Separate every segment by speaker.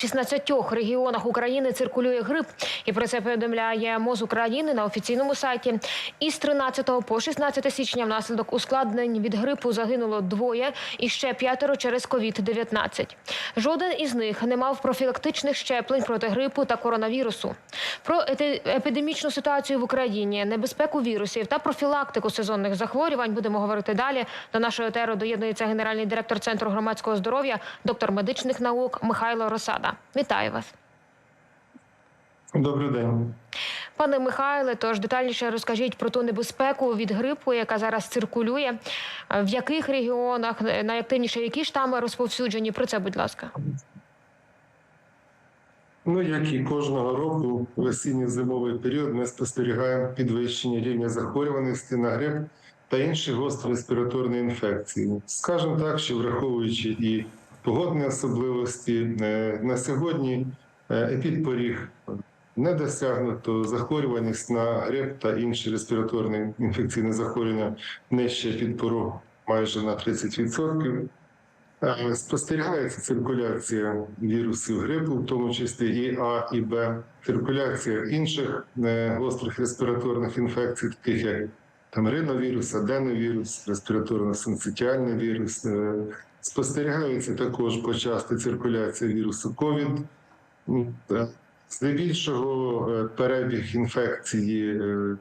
Speaker 1: 16 регіонах України циркулює грип, і про це повідомляє МОЗ України на офіційному сайті. Із 13 по 16 січня внаслідок ускладнень від грипу загинуло двоє і ще п'ятеро через COVID-19. Жоден із них не мав профілактичних щеплень проти грипу та коронавірусу. Про епідемічну ситуацію в Україні, небезпеку вірусів та профілактику сезонних захворювань будемо говорити далі. До нашої етеру доєднується генеральний директор Центру громадського здоров'я, доктор медичних наук Михайло Росада. Вітаю вас.
Speaker 2: Добрий день.
Speaker 1: Пане Михайле, тож детальніше розкажіть про ту небезпеку від грипу, яка зараз циркулює. Е, В яких регіонах е, найактивніше які штами розповсюджені? Про це, будь ласка.
Speaker 2: Ну, як і кожного року, в осінньо-зимовий період ми спостерігаємо підвищення рівня захворюваності на грип та інші гострі респіраторні інфекції. Скажемо так, що враховуючи і погодні особливості, е, на сьогодні епідпоріг не досягнуто захворюваність на грип та інші респіраторні інфекційні захворювання нижче підпорогу майже на 30%. Е, Спостерігається циркуляція вірусів грипу, в тому числі і А, і Б, циркуляція інших е, гострих респіраторних інфекцій, таких як там риновірус, аденовірус, респіраторно-синцитіальний вірус. Е, Спостерігається також почасти циркуляція вірусу ковід. Здебільшого е, перебіг інфекції е,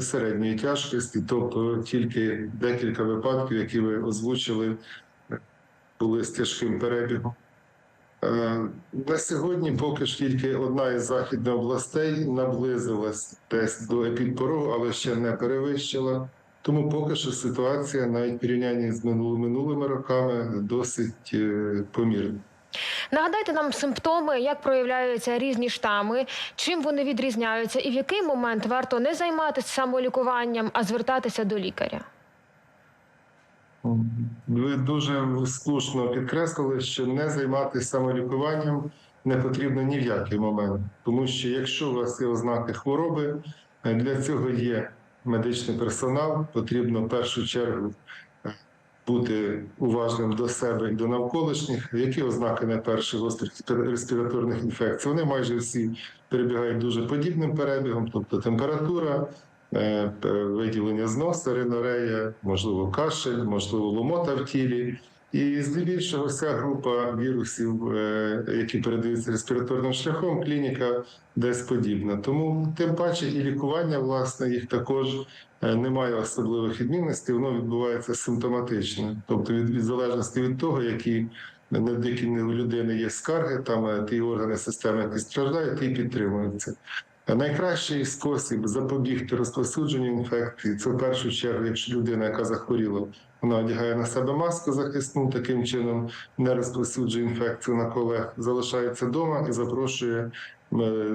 Speaker 2: середньої тяжкості, тобто тільки декілька випадків, які ви озвучили, були з тяжким перебігом. Е, На сьогодні поки ж тільки одна із західних областей наблизилась десь до епідпорогу, але ще не перевищила. Тому поки що ситуація, навіть порівнянні з минулими роками, досить е, помірна.
Speaker 1: Нагадайте нам симптоми, як проявляються різні штами, чим вони відрізняються, і в який момент варто не займатися самолікуванням, а звертатися до лікаря.
Speaker 2: Ви дуже слушно підкреслили, що не займатися самолікуванням не потрібно ні в який момент, тому що якщо у вас є ознаки хвороби, е, для цього є медичний персонал. Потрібно в першу чергу е, бути уважним до себе і до навколишніх. Які ознаки найперших гострих респіраторних інфекцій? Вони майже всі перебігають дуже подібним перебігом, тобто температура, виділення з носа, ринорея, можливо, кашель, можливо, ломота в тілі. І здебільшого вся група вірусів, е, які передаються респіраторним шляхом, клініка десь подібна. Тому тим паче і лікування, власне, їх також е, немає особливих відмінностей, воно відбувається симптоматично, тобто від, від залежності від того, які якими у людини є скарги, там е, ті органи системи, які страждають, ті підтримуються. Найкращий спосіб запобігти розповсюдженню інфекції це в першу чергу, якщо людина, яка захворіла, вона одягає на себе маску захисну, таким чином не розповсюджує інфекцію на колег, залишається вдома і запрошує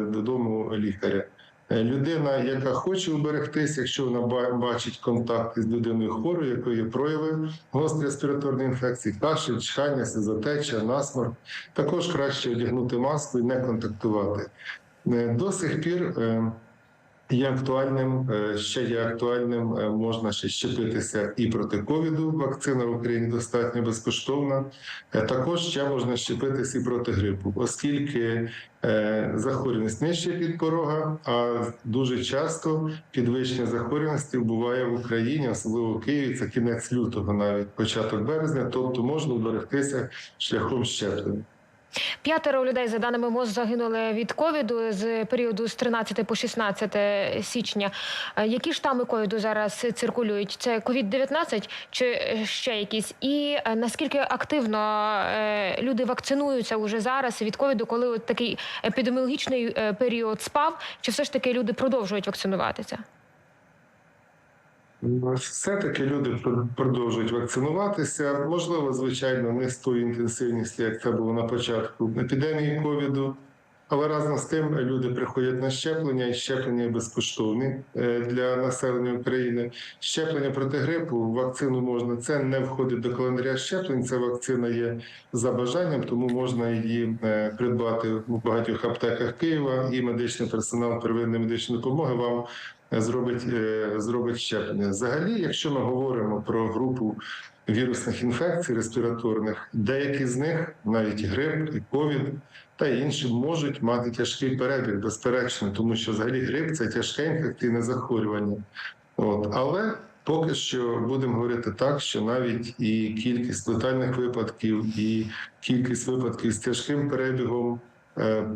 Speaker 2: додому лікаря. Людина, яка хоче уберегтися, якщо вона бачить контакт з людиною хворою, якої є прояви гострої респіраторної інфекції, кашель, чхання, сльозотеча, насморк, також краще одягнути маску і не контактувати. Е, До сих пір е, є актуальним, е, ще є актуальним, можна ще щепитися і проти ковіду. Вакцина в Україні достатньо безкоштовна. Також ще можна щепитися і проти грипу, оскільки захворюваність нижче під порога, а дуже часто підвищення захворюваності буває в Україні, особливо в Києві. Це кінець лютого, навіть початок березня. Тобто можна уберегтися шляхом щеплення.
Speaker 1: П'ятеро людей, за даними МОЗ, загинули від ковіду з періоду з 13 по 16 січня. Е, Які штами ковіду зараз циркулюють? Це ковід 19 чи е, ще якісь? І е, наскільки активно люди вакцинуються уже зараз від ковіду, коли от такий епідеміологічний період спав? Чи все ж таки люди продовжують вакцинуватися?
Speaker 2: Все-таки люди пр- продовжують вакцинуватися. Можливо, звичайно, не з тою інтенсивністю, як це було на початку епідемії ковіду. Але разом з тим люди приходять на щеплення, і щеплення безкоштовні е, для населення України. Щеплення проти грипу, вакцину можна. Це не входить до календаря щеплень. Ця вакцина є за бажанням, тому можна її е, придбати у багатьох аптеках Києва. І медичний персонал первинної медичної допомоги вам е, зробить, зробить щеплення. Взагалі, якщо ми говоримо про групу вірусних інфекцій респіраторних. Деякі з них, навіть грип і ковід та інші, можуть мати тяжкий перебіг, безперечно, тому що взагалі грип це тяжке інфекційне захворювання. От. Але поки що будемо говорити так, що навіть і кількість летальних випадків, і кількість випадків з тяжким перебігом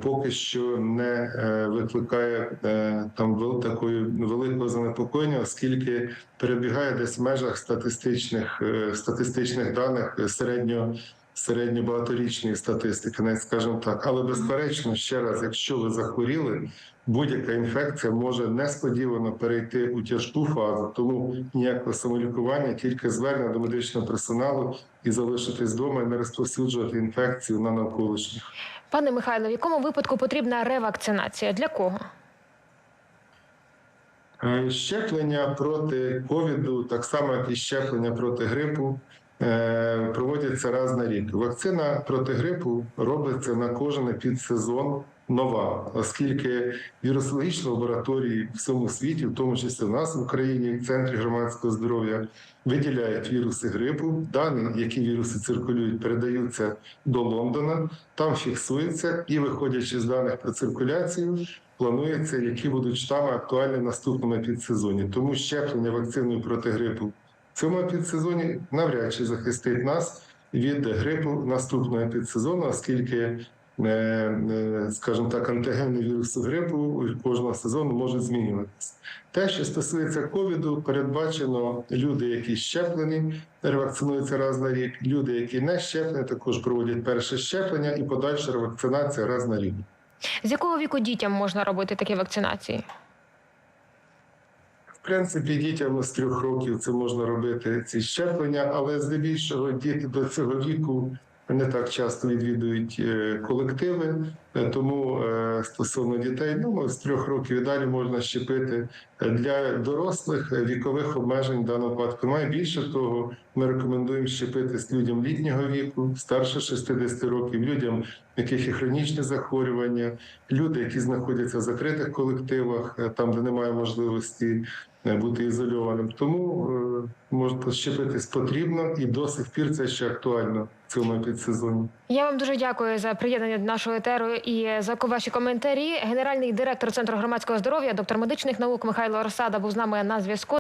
Speaker 2: поки що не е, викликає е, там такої великого занепокоєння, оскільки перебігає десь в межах статистичних е, статистичних даних е, середньо. Середньобагаторічної статистики, навіть скажімо так, але безперечно, ще раз, якщо ви захворіли, будь-яка інфекція може несподівано перейти у тяжку фазу, тому ніякого самолікування, тільки звернення до медичного персоналу і залишитись вдома і не розповсюджувати інфекцію на навколишніх.
Speaker 1: Пане Михайло, в якому випадку потрібна ревакцинація? Для кого?
Speaker 2: Е, Щеплення проти ковіду, так само як і щеплення проти грипу, проводяться раз на рік. Вакцина проти грипу робиться на кожен підсезон нова, оскільки вірусологічні лабораторії в всьому світі, в тому числі в нас в Україні, в центрі громадського здоров'я, виділяють віруси грипу. Дані, які віруси циркулюють, передаються до Лондона, там фіксуються і, виходячи з даних про циркуляцію, планується, які будуть штами актуальні в наступному підсезоні. Тому щеплення вакциною проти грипу цьому підсезоні навряд чи захистить нас від грипу наступного підсезону, оскільки, е, е, скажімо так, антигени вірусу грипу кожного сезону можуть змінюватися. Те, що стосується ковіду, передбачено люди, які щеплені, ревакцинуються раз на рік. Люди, які не щеплені, також проводять перше щеплення і подальша ревакцинація раз на рік.
Speaker 1: З якого віку дітям можна робити такі вакцинації?
Speaker 2: Принципі, дітям з трьох років це можна робити ці щеплення, але здебільшого діти до цього віку не так часто відвідують е, колективи. Тому е, стосовно дітей, ну з трьох років і далі можна щепити для дорослих вікових обмежень в даному випадку. Немає більше того, ми рекомендуємо щепитись людям літнього віку, старше 60 років, людям, в яких є хронічні захворювання, люди, які знаходяться в закритих колективах, е, там де немає можливості бути ізольованим. Тому можна щепитись потрібно і до сих пір це ще актуально в цьому підсезоні.
Speaker 1: Я вам дуже дякую за приєднання до нашого етеру і за ваші коментарі. Генеральний директор Центру громадського здоров'я, доктор медичних наук Михайло Росада був з нами на зв'язку.